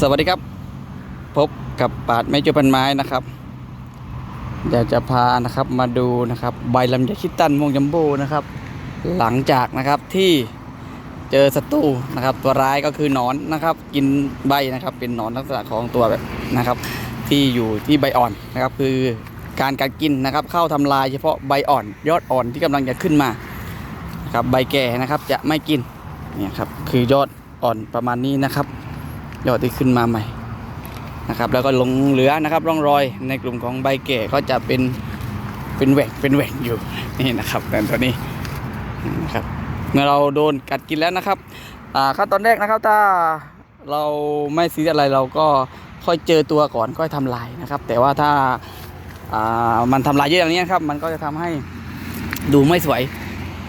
สวัสดีครับ พบกับปาดไม้จุพันไม้นะครับเดี๋ยวจะพานะครับมาดูนะครับ ใบลำไยคิดตันม่วงจัมโบ้นะครับ หลังจากนะครับที่เจอศัตรูนะครับ ตัวร้ายก็คือหนอนนะครับ กินใบนะครับ เป็นหนอนลักษณะของตัวแบบนะครับ ที่อยู่ที่ใบอ่อนนะครับ คือการกัดกินนะครับ เข้าทำลายเฉพาะใบอ่อน ยอดอ่อนที่กำลังจะขึ้นมานะครับใบแก่นะครับจะไม่กินเนี่ยครับคือยอดอ่อนประมาณนี้นะครับ ยอดที่ขึ้นมาใหม่นะครับ แล้วก็หลงเหลือนะครับ ร่องรอยในกลุ่มของใบแก่ก็จะเป็นเป็นแหว่งเป็นแหว่งอยู่นี่นะครับแต่ตัวนี้นะครับเมื่อเราโดนกัดกินแล้วนะครับขั้นตอนแรกนะครับถ้าเราไม่ซีอะไรเราก็ค่อยเจอตัวก่อนค่อยทำลายนะครับ แต่ว่าถ้าามันทำลายเยอะอย่างนี้ครับ มันก็จะทำให้ดูไม่สวย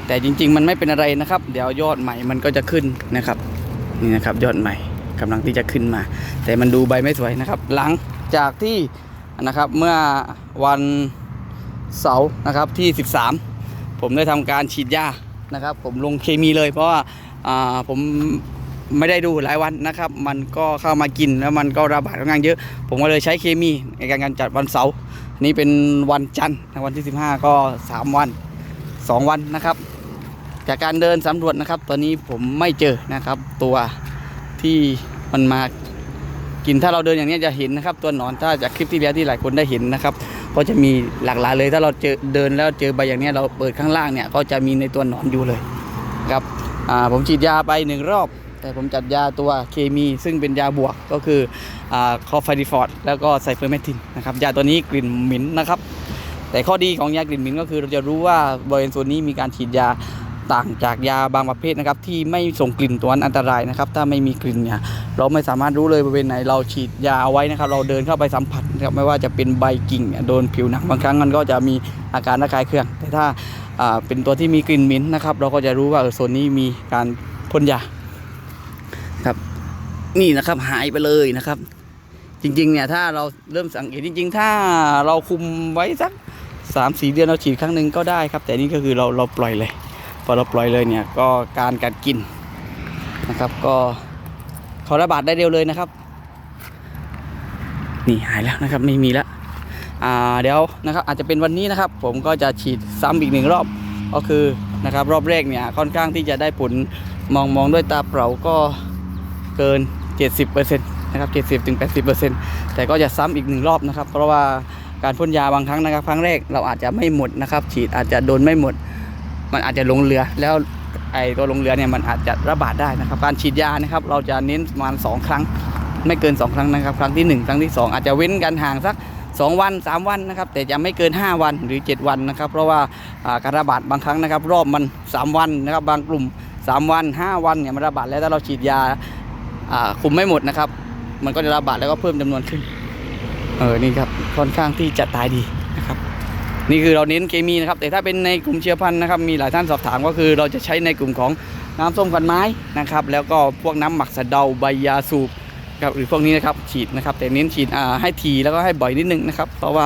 แต่จริง ๆ มันไม่เป็นอะไรนะครับ เดี๋ยวยอดใหม่มันก็จะขึ้นนะครับ นี่นะครับยอดใหม่ กำลังที่จะขึ้นมา แต่มันดูใบไม่สวยนะครับ หลังจากที่นะครับเมื่อวันเสาร์นะครับที่ 13 ผมได้ทำการฉีดยานะครับ ผมลงเคมีเลย เพราะว่าผมไม่ได้ดูหลายวันนะครับ มันก็เข้ามากินแล้วมันก็ระบาดค่อนข้างเยอะ ผมก็เลยใช้เคมีในการการจัดวันเสาร์นี่เป็นวันจันทร์วันที่ 15 ก็ 3 วัน 2 วันนะครับ จากการเดินสำรวจนะครับ ตอนนี้ผมไม่เจอนะครับตัว ที่มันมากินถ้าเราเดินอย่างนี้จะเห็นนะครับ ตัวหนอนถ้าจากคลิปที่แล้วที่หลายคนได้เห็นนะครับก็จะมีหลากหลายเลย ถ้าเราเจอเดินแล้วเจอใบอย่างนี้เราเปิดข้างล่างเนี่ยก็จะมีในตัวหนอนอยู่เลยครับผมฉีดยาไปหนึ่งรอบ แต่ผมจัดยาตัวเคมี ซึ่งเป็นยาบวกก็คือคอฟาดิฟอร์ดแล้วก็ไซเฟอร์เมทินนะครับยาตัวนี้กลิ่นหม็นนะครับ แต่ข้อดีของยากลิ่นหม็นก็คือเราจะรู้ว่าบริเวณส่วนนี้มีการฉีดยา ต่างจากยาบางประเภทนะครับ ที่ไม่ส่งกลิ่นตัวนั้นอันตรายนะครับ ถ้าไม่มีกลิ่นเนี่ยเราไม่สามารถรู้เลยบริเวณไหนเราฉีดยาเอาไว้นะครับ เราเดินเข้าไปสัมผัสนะครับไม่ว่าจะเป็นใบกิ่งโดนผิวหนังบางครั้งมันก็จะมีอาการระคายเคือง แต่ถ้าเป็นตัวที่มีกลิ่นเหม็นนะครับ เราก็จะรู้ว่าโซนนี้มีการพ่นยาครับ นี่นะครับหายไปเลยนะครับ จริงๆเนี่ยถ้าเราเริ่มสังเกตจริง ๆ ถ้าเราคุมไว้สักสามสี่เดือนเราฉีดครั้งหนึ่งก็ได้ครับ แต่นี่ก็คือเราเราปล่อยเลย พอเราปล่อยเลยเนี่ยก็การกัดกินนะครับ ก็เขาระบาดได้เร็วเลยนะครับ นี่หายแล้วนะครับไม่มีแล้วอ่าเดี๋ยวนะครับอาจจะเป็นวันนี้นะครับ ผมก็จะฉีดซ้ำอีกหนึ่งรอบก็คือนะครับ รอบแรกเนี่ยค่อนข้างที่จะได้ผลมองมองด้วยตาเปล่าก็เกิน 70%นะครับ 70ถึง80%แต่ก็จะซ้ำอีกหนึ่งรอบนะครับ เพราะว่าการพ่นยาบางครั้งนะครับ ครั้งแรกเราอาจจะไม่หมดนะครับ ฉีดอาจจะโดนไม่หมด มันอาจจะลงเรือแล้วไอตัวลงเรือเนี่ยมันอาจจะระบาดได้นะครับ การฉีดยานะครับ เราจะเน้นประมาณสองครั้ง ไม่เกิน 2 ครั้งนะครับ ครั้งที่ 1 ครั้งที่ 2 อาจจะเว้นกันห่างสัก 2 วัน 3 วันนะครับ แต่จะไม่เกิน 5 วันหรือ 7 วันนะครับ เพราะว่าการระบาดบางครั้งนะครับ รอบมัน 3 วันนะครับ บางกลุ่ม 3 วัน 5 วันเนี่ยมันระบาดแล้วถ้าเราฉีดยาอ่าคุมไม่หมดนะครับ มันก็จะระบาดแล้วก็เพิ่มจำนวนขึ้น เออนี่ครับค่อนข้างที่จะตายดีนะครับ นี่คือเราเน้นเคมีนะครับ แต่ถ้าเป็นในกลุ่มเชื้อพันธุ์นะครับ มีหลายท่านสอบถามก็คือเราจะใช้ในกลุ่มของน้ำส้มกันไม้นะครับ แล้วก็พวกน้ำหมักสะเดาใบยาสูบครับหรือพวกนี้นะครับฉีดนะครับ แต่เน้นฉีดให้ทีแล้วก็ให้บ่อยนิดนึงนะครับ เพราะว่า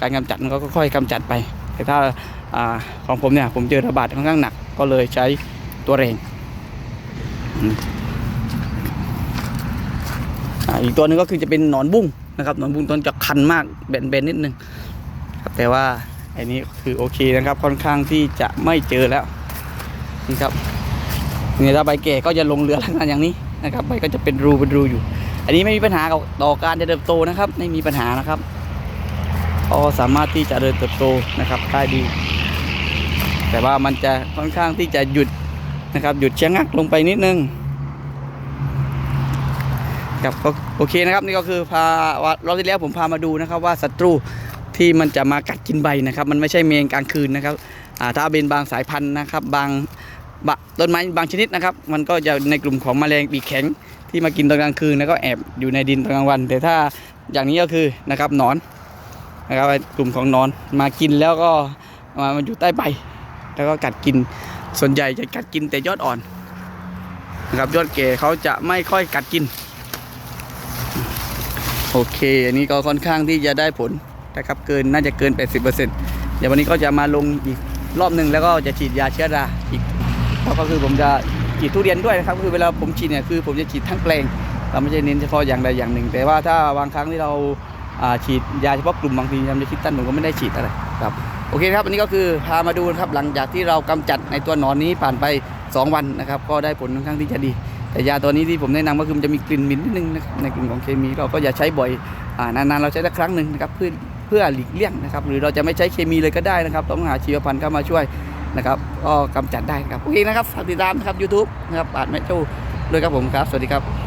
การกำจัดมันก็ค่อยๆกำจัดไป แต่ถ้าอของผมเนี่ยผมเจอระบาดค่อนข้างหนักก็เลยใช้ตัวเร่งอีกตัวหนึงก็คือจะเป็นหนอนบุ้งนะครับหนอนบุ้งต้นจะคันมากแบนๆนิดนึงแต่ว่า อันนี้คือโอเคนะครับ ค่อนข้างที่จะไม่เจอแล้วนี่ครับนี่ถ้าใบแก่ก็จะลงเรือลักษณะอย่างนี้นะครับใบก็จะเป็นรูเป็นรูอยู่ อันนี้ไม่มีปัญหากับต่อการจะเติบโตนะครับ ไม่มีปัญหานะครับก็สามารถที่จะเดินเติบโตนะครับได้ดี แต่ว่ามันจะค่อนข้างที่จะหยุดนะครับ หยุดชะงักลงไปนิดนึงครับก็โอเคนะครับนี่ก็คือพาวารอบที่แล้วผมพามาดูนะครับว่าศัตรู ที่มันจะมากัดกินใบนะครับ มันไม่ใช่เมงกลางคืนนะครับถ้าเป็นบางสายพันธุ์นะครับ บางบต้นไม้บางชนิดนะครับ มันก็จะในกลุ่มของแมลงปีกแข็งที่มากินตอนกลางคืนแล้วก็แอบอยู่ในดินตอนกลางวัน แต่ถ้าอย่างนี้ก็คือนะครับนอนนะครับกลุ่มของนอนมากินแล้วก็มามันอยู่ใต้ใบ แล้วก็กัดกินส่วนใหญ่จะกัดกินแต่ยอดอ่อนนะครับยอดแก่เขาจะไม่ค่อยกัดกิน โอเค อันนี้ก็ค่อนข้างที่จะได้ผล นะครับเกินน่าจะเกิน 80%เดี๋ยววันนี้ก็จะมาลงอีกรอบหนึ่งแล้วก็จะฉีดยาเชื้อราอีกแล้วก็คือผมจะฉีดทุเรียนด้วยนะครับคือเวลาผมฉีดเนี่ยคือผมจะฉีดทั้งแปลงเราไม่ใช่เน้นเฉพาะอย่างใดอย่างหนึ่ง แต่ว่าถ้าบางครั้งที่เราฉีดยาเฉพาะกลุ่มบางทียามจะคิดตั้นผมก็ไม่ได้ฉีดอะไรครับโอเคครับอันนี้ก็คือพามาดูนะครับหลังจากที่เรากำจัดในตัวหนอนนี้ผ่านไป 2 วันนะครับก็ได้ผลค่อนข้างที่จะดี แต่ยาตัวนี้ที่ผมแนะนำก็คือมันจะมีกลิ่นม็นนิดนึงนะครับในกลุ่มของเคมีเราก็อย่าใช้บ่อยอนานๆเราใช้สักครั้งหนึ่งนะครับเพื่อ เพื่อหลีกเลี่ยงนะครับ หรือเราจะไม่ใช้เคมีเลยก็ได้นะครับ ต้องหาชีวพันธุ์เข้ามาช่วยนะครับก็กำจัดได้ครับโอเคนะครับฝากติดตามนะครับยูทูบนะครับปาดแม่โจ้ด้วยครับผมครับ สวัสดีครับ